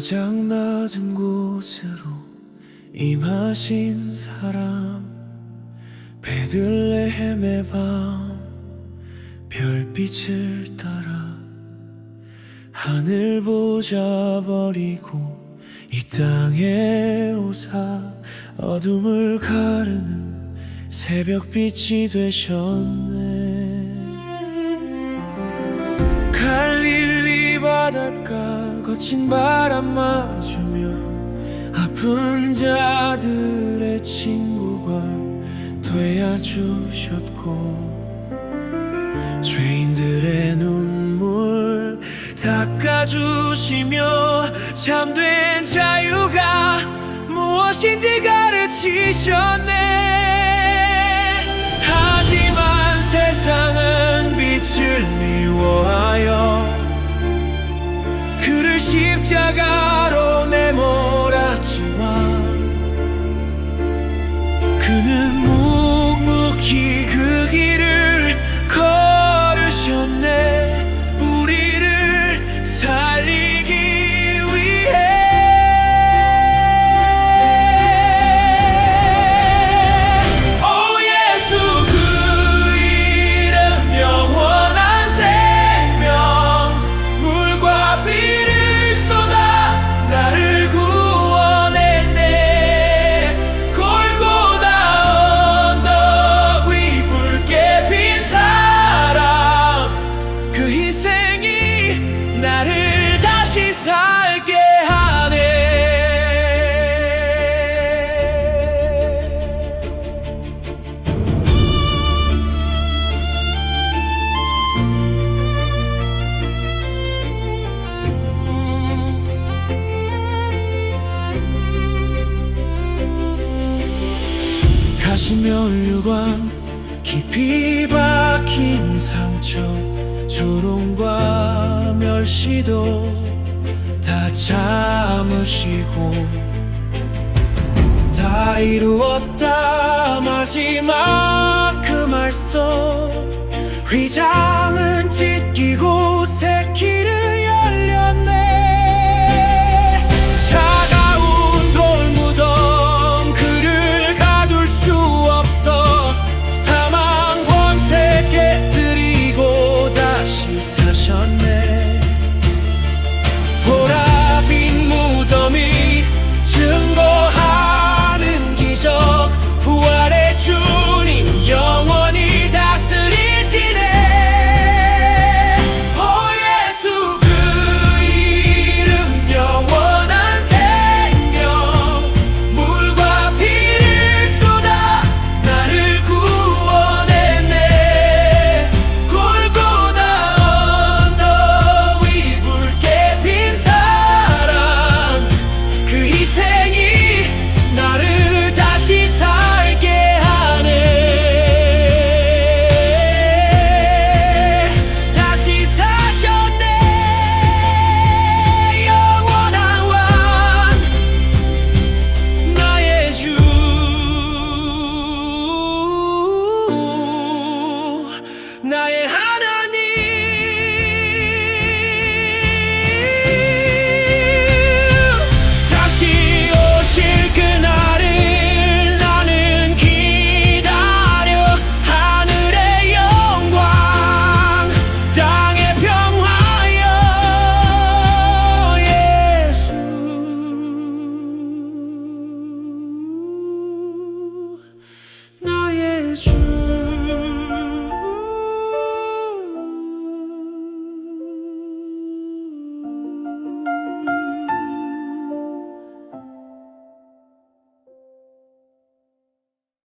가장 낮은 곳으로 임하신 사람 베들레헴의 밤 별빛을 따라 하늘 보자 버리고 이 땅에 오사 어둠을 가르는 새벽빛이 되셨네. 갈릴리 바닷가 거친 바람 맞으며 아픈 자들의 친구가 되어 주셨고 죄인들의 닦아주시며 참된 자유가 무엇인지 가르치셨네. 하지만 세상은 빛을 미워하여 그를 십자가로 내몰았지만 그는 가시면류관 깊이 박힌 상처 조롱과 멸시도 다 참으시고 다 이루었다. 마지막 그 말씀 휘장은 찢기고 새길을 true.